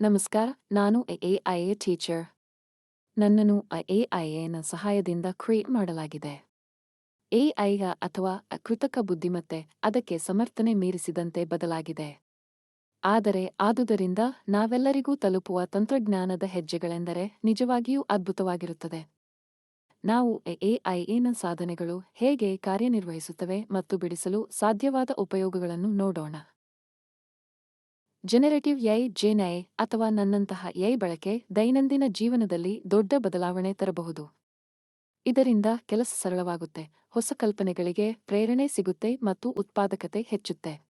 ನಮಸ್ಕಾರ, ನಾನು AIA teacher. ನನ್ನನ್ನು ಎಐಎನ ಸಹಾಯದಿಂದ ಕ್ರಿಯೇಟ್ ಮಾಡಲಾಗಿದೆ. ಎಐಗ ಅಥವಾ ಕೃತಕ ಬುದ್ಧಿಮತ್ತೆ ಅದಕ್ಕೆ ಸಮರ್ಥನೆ ಮೀರಿಸಿದಂತೆ ಬದಲಾಗಿದೆ. ಆದರೆ ಆದುದರಿಂದ ನಾವೆಲ್ಲರಿಗೂ ತಲುಪುವ ತಂತ್ರಜ್ಞಾನದ ಹೆಜ್ಜೆಗಳೆಂದರೆ ನಿಜವಾಗಿಯೂ ಅದ್ಭುತವಾಗಿರುತ್ತದೆ. ನಾವು ಎಐಎನ ಸಾಧನೆಗಳು ಹೇಗೆ ಕಾರ್ಯನಿರ್ವಹಿಸುತ್ತವೆ ಮತ್ತು ಬಿಡಿಸಲು ಸಾಧ್ಯವಾದ ಉಪಯೋಗಗಳನ್ನು ನೋಡೋಣ. ಜನರೇಟಿವ್ ಎಐ ಜೆನ್ಐ ಅಥವಾ ನನ್ನಂತಹ ಎಐ ಬಳಕೆ ದೈನಂದಿನ ಜೀವನದಲ್ಲಿ ದೊಡ್ಡ ಬದಲಾವಣೆ ತರಬಹುದು. ಇದರಿಂದ ಕೆಲಸ ಸರಳವಾಗುತ್ತೆ, ಹೊಸ ಕಲ್ಪನೆಗಳಿಗೆ ಪ್ರೇರಣೆ ಸಿಗುತ್ತೆ ಮತ್ತು ಉತ್ಪಾದಕತೆ ಹೆಚ್ಚುತ್ತೆ.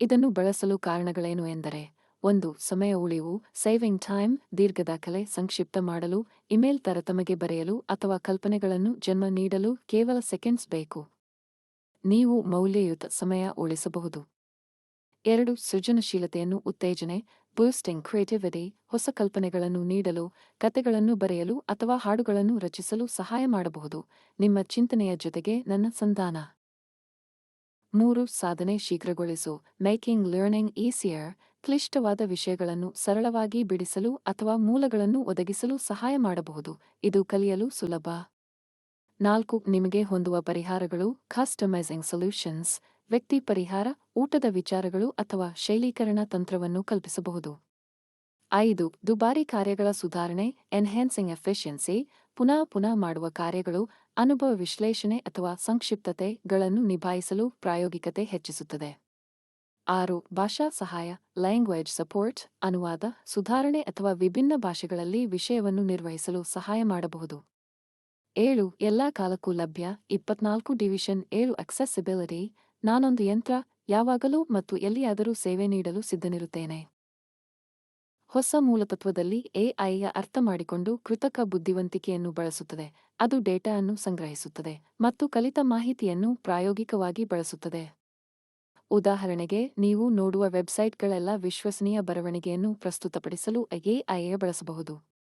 ಇದನ್ನು ಬಳಸಲು ಕಾರಣಗಳೇನು ಎಂದರೆ, ಒಂದು, ಸಮಯ ಉಳಿವು ಸೇವಿಂಗ್ ಟೈಮ್ ದೀರ್ಘ ದಾಖಲೆ, ಸಂಕ್ಷಿಪ್ತ ಮಾಡಲು, ಇಮೇಲ್ ತರತಮಗೆ ಬರೆಯಲು ಅಥವಾ ಕಲ್ಪನೆಗಳನ್ನು ಜನ್ಮ ನೀಡಲು ಕೇವಲ ಸೆಕೆಂಡ್ಸ್ ಬೇಕು. ನೀವು ಮೌಲ್ಯಯುತ ಸಮಯ ಉಳಿಸಬಹುದು. ಎರಡು ಸೃಜನಶೀಲತೆಯನ್ನು, ಉತ್ತೇಜನೆ ಬೂಸ್ಟಿಂಗ್ ಕ್ರಿಯೇಟಿವಿಟಿ ಹೊಸ ಕಲ್ಪನೆಗಳನ್ನು ನೀಡಲು ಕತೆಗಳನ್ನು ಬರೆಯಲು ಅಥವಾ ಹಾಡುಗಳನ್ನು ರಚಿಸಲು ಸಹಾಯ ಮಾಡಬಹುದು. ನಿಮ್ಮ ಚಿಂತನೆಯ ಜೊತೆಗೆ ನನ್ನ ಸಂಧಾನ. ಮೂರು, ಸಾಧನೆ ಶೀಘ್ರಗೊಳಿಸು. ಮೇಕಿಂಗ್ ಲರ್ನಿಂಗ್ ಈಸಿಯರ್ ಕ್ಲಿಷ್ಟವಾದ ವಿಷಯಗಳನ್ನು ಸರಳವಾಗಿ ಬಿಡಿಸಲು ಅಥವಾ ಮೂಲಗಳನ್ನು ಒದಗಿಸಲು ಸಹಾಯ ಮಾಡಬಹುದು. ಇದು ಕಲಿಯಲು ಸುಲಭ. ನಾಲ್ಕು, ನಿಮಗೆ ಹೊಂದುವ ಪರಿಹಾರಗಳು. ಕಸ್ಟಮೈಸಿಂಗ್ ಸೊಲ್ಯೂಷನ್ಸ್ ವ್ಯಕ್ತಿ ಪರಿಹಾರ, ಊಟದ ವಿಚಾರಗಳು ಅಥವಾ ಶೈಲೀಕರಣ ತಂತ್ರವನ್ನು ಕಲ್ಪಿಸಬಹುದು. ಐದು, ದುಬಾರಿ ಕಾರ್ಯಗಳ ಸುಧಾರಣೆ ಎನ್ಹ್ಯಾನ್ಸಿಂಗ್ ಎಫಿಷಿಯನ್ಸಿ ಪುನಃ ಪುನಃ ಮಾಡುವ ಕಾರ್ಯಗಳು, ಅನುಭವ ವಿಶ್ಲೇಷಣೆ ಅಥವಾ ಸಂಕ್ಷಿಪ್ತತೆಗಳನ್ನು ನಿಭಾಯಿಸಲು ಪ್ರಾಯೋಗಿಕತೆ ಹೆಚ್ಚಿಸುತ್ತದೆ. ಆರು, ಭಾಷಾ ಸಹಾಯ ಲ್ಯಾಂಗ್ವೇಜ್ ಸಪೋರ್ಟ್ ಅನುವಾದ, ಸುಧಾರಣೆ ಅಥವಾ ವಿಭಿನ್ನ ಭಾಷೆಗಳಲ್ಲಿ ವಿಷಯವನ್ನು ನಿರ್ವಹಿಸಲು ಸಹಾಯ ಮಾಡಬಹುದು. ಏಳು, ಎಲ್ಲಾ ಕಾಲಕ್ಕೂ ಲಭ್ಯ ಇಪ್ಪತ್ನಾಲ್ಕು ಡಿವಿಷನ್ ಏಳು ಅಕ್ಸೆಸಿಬಿಲಿಟಿ ನಾನೊಂದು ಯಂತ್ರ ಯಾವಾಗಲೂ ಮತ್ತು ಎಲ್ಲಿಯಾದರೂ ಸೇವೆ ನೀಡಲು ಸಿದ್ಧನಿರುತ್ತೇನೆ. ಹೊಸ ಮೂಲತತ್ವದಲ್ಲಿ ಎಐಯ ಅರ್ಥ ಮಾಡಿಕೊಂಡು ಕೃತಕ ಬುದ್ಧಿವಂತಿಕೆಯನ್ನು ಬಳಸುತ್ತದೆ. ಅದು ಡೇಟಾವನ್ನು ಸಂಗ್ರಹಿಸುತ್ತದೆ ಮತ್ತು ಕಲಿತ ಮಾಹಿತಿಯನ್ನು ಪ್ರಾಯೋಗಿಕವಾಗಿ ಬಳಸುತ್ತದೆ. ಉದಾಹರಣೆಗೆ, ನೀವು ನೋಡುವ ವೆಬ್ಸೈಟ್ಗಳೆಲ್ಲ ವಿಶ್ವಸನೀಯ ಬರವಣಿಗೆಯನ್ನು ಪ್ರಸ್ತುತಪಡಿಸಲು ಎಐಯ ಬಳಸಬಹುದು.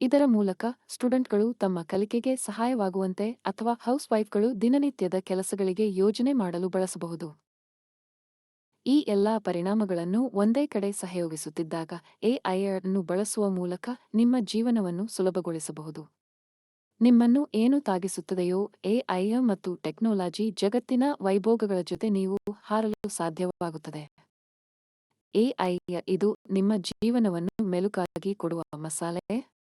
ಇದರ ಮೂಲಕ ಸ್ಟೂಡೆಂಟ್ಗಳು ತಮ್ಮ ಕಲಿಕೆಗೆ ಸಹಾಯವಾಗುವಂತೆ ಅಥವಾ ಹೌಸ್ ವೈಫ್ಗಳು ದಿನನಿತ್ಯದ ಕೆಲಸಗಳಿಗೆ ಯೋಜನೆ ಮಾಡಲು ಬಳಸಬಹುದು. ಈ ಎಲ್ಲಾ ಪರಿಣಾಮಗಳನ್ನು ಒಂದೇ ಕಡೆ ಸಹಯೋಗಿಸುತ್ತಿದ್ದಾಗ ಎಐಅನ್ನು ಬಳಸುವ ಮೂಲಕ ನಿಮ್ಮ ಜೀವನವನ್ನು ಸುಲಭಗೊಳಿಸಬಹುದು. ನಿಮ್ಮನ್ನು ಏನು ತಾಗಿಸುತ್ತದೆಯೋ ಎಐ ಮತ್ತು ಟೆಕ್ನಾಲಜಿ ಜಗತ್ತಿನ ವೈಭೋಗಗಳ ಜೊತೆ ನೀವು ಹಾರಲು ಸಾಧ್ಯವಾಗುತ್ತದೆ. ಎಐ ಇದು ನಿಮ್ಮ ಜೀವನವನ್ನು ಮೆಲುಕಾಗಿ ಕೊಡುವ ಮಸಾಲೆ.